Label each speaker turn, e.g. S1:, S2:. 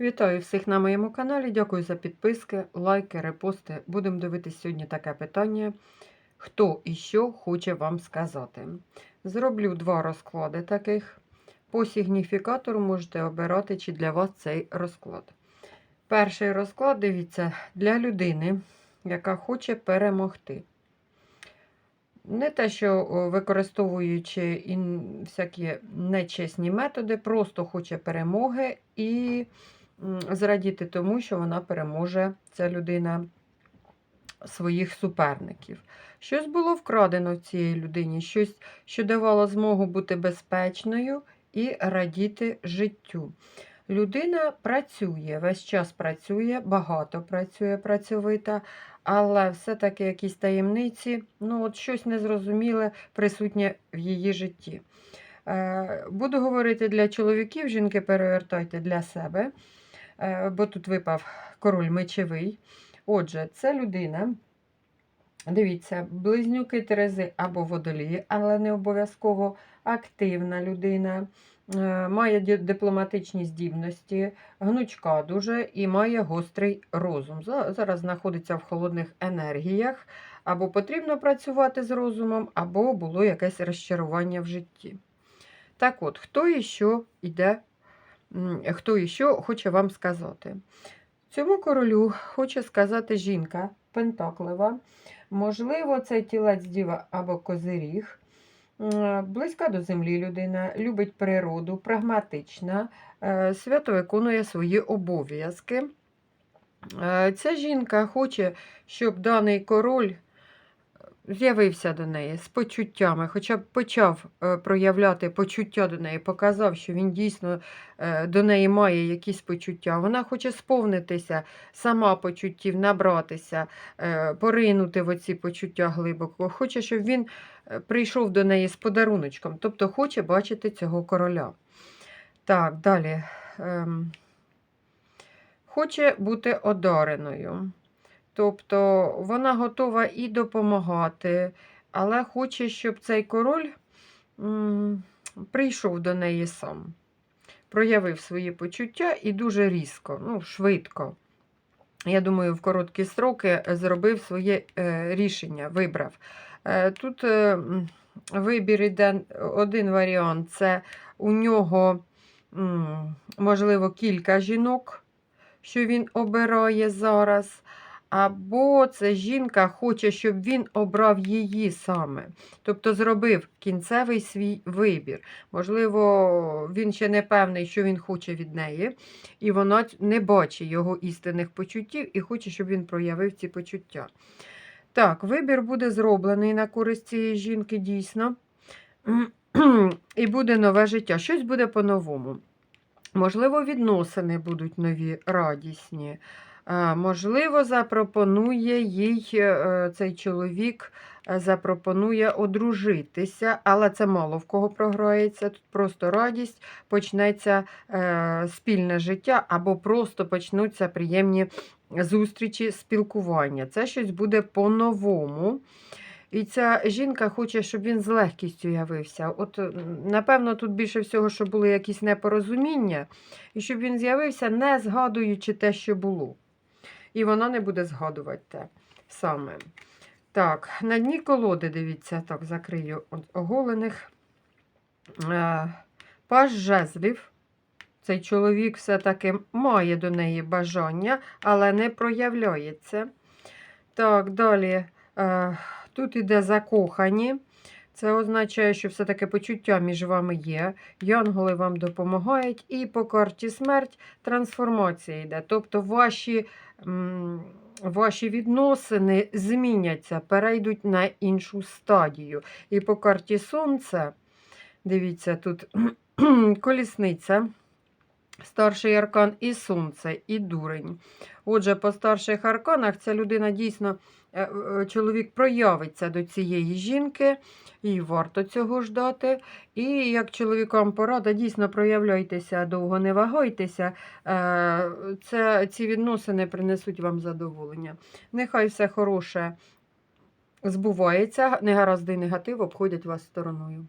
S1: Вітаю всіх на моєму каналі. Дякую за підписки, лайки, репости. Будемо дивитися сьогодні таке питання. Хто і що хоче вам сказати? Зроблю два розклади таких. По сигніфікатору можете обирати, чи для вас цей розклад. Перший розклад, дивіться, для людини, яка хоче перемогти. Не те, що використовуючи всякі нечесні методи, просто хоче перемоги і зрадіти тому, що вона переможе ця людина своїх суперників. Щось було вкрадено в цій людині, щось, що давало змогу бути безпечною і радіти життю. Людина працює, весь час працює, багато працює, працьовита, але все-таки якісь таємниці, ну от щось незрозуміле присутнє в її житті. Е, Буду говорити для чоловіків, жінки перевертайте для себе, бо тут випав король мечевий. Отже, це людина. Дивіться, близнюки Терези або водолії, але не обов'язково активна людина, е, має дипломатичні здібності, гнучка дуже і має гострий розум. Зараз знаходиться в холодних енергіях, або потрібно працювати з розумом, або було якесь розчарування в житті. Так от, хто і що йде, хто і що хоче вам сказати. Цьому королю хоче сказати жінка Пентаклева. Можливо, це тілець діва або козиріг. Близька до землі людина, любить природу, прагматична, е, свято виконує свої обов'язки. Е, Ця жінка хоче, щоб даний король з'явився до неї з почуттями, хоча б почав е, проявляти почуття до неї, показав, що він дійсно е, до неї має якісь почуття. Вона хоче сповнитися сама почуттів, набратися, е, поринути в оці почуття глибоко. Хоче, щоб він прийшов до неї з подаруночком, тобто хоче бачити цього короля. Так, далі. Ем, Хоче бути одареною. Тобто вона готова і допомагати, але хоче, щоб цей король прийшов до неї сам, проявив свої почуття і дуже різко, ну, швидко. Я думаю, в короткі строки зробив своє е, рішення, вибрав. Е, тут е, вибір іде один варіант це у нього, м, можливо, кілька жінок, що він обирає зараз. Або це жінка хоче, щоб він обрав її саме. Тобто зробив кінцевий свій вибір. Можливо, він ще не певний, що він хоче від неї, і вона не бачить його істинних почуттів і хоче, щоб він проявив ці почуття. Так, вибір буде зроблений на користь цієї жінки дійсно. І буде нове життя. Щось буде по-новому. Можливо, відносини будуть нові, радісні. Е, Можливо, запропонує їй е, цей чоловік е, запропонує одружитися, але це мало в кого програється. Тут просто радість, почнеться е, спільне життя, або просто почнуться приємні зустрічі, спілкування. Це щось буде по-новому. І ця жінка хоче, щоб він з легкістю явився. От, напевно, тут більше всього, що були якісь непорозуміння, і щоб він з'явився, не згадуючи те, що було. І вона не буде згадувати те саме. Так, на дні колоди, дивіться, так, закрию оголених. Е, Паж жезлів. Цей чоловік все-таки має до неї бажання, але не проявляється. Так, далі. Е, Тут іде закохані. Це означає, що все-таки почуття між вами є. Янголи вам допомагають. І по карті смерть трансформація йде. Тобто ваші, ваші відносини зміняться, перейдуть на іншу стадію. І по карті сонце, дивіться, тут колісниця. Старший аркан і сонце, і дурень. Отже, по старших арканах ця людина дійсно, е, е, чоловік проявиться до цієї жінки, і варто цього ждати. І як чоловікам порада, дійсно проявляйтеся довго, не вагайтеся. Е, Це, ці відносини принесуть вам задоволення. Нехай все хороше збувається, негаразди негатив обходять вас стороною.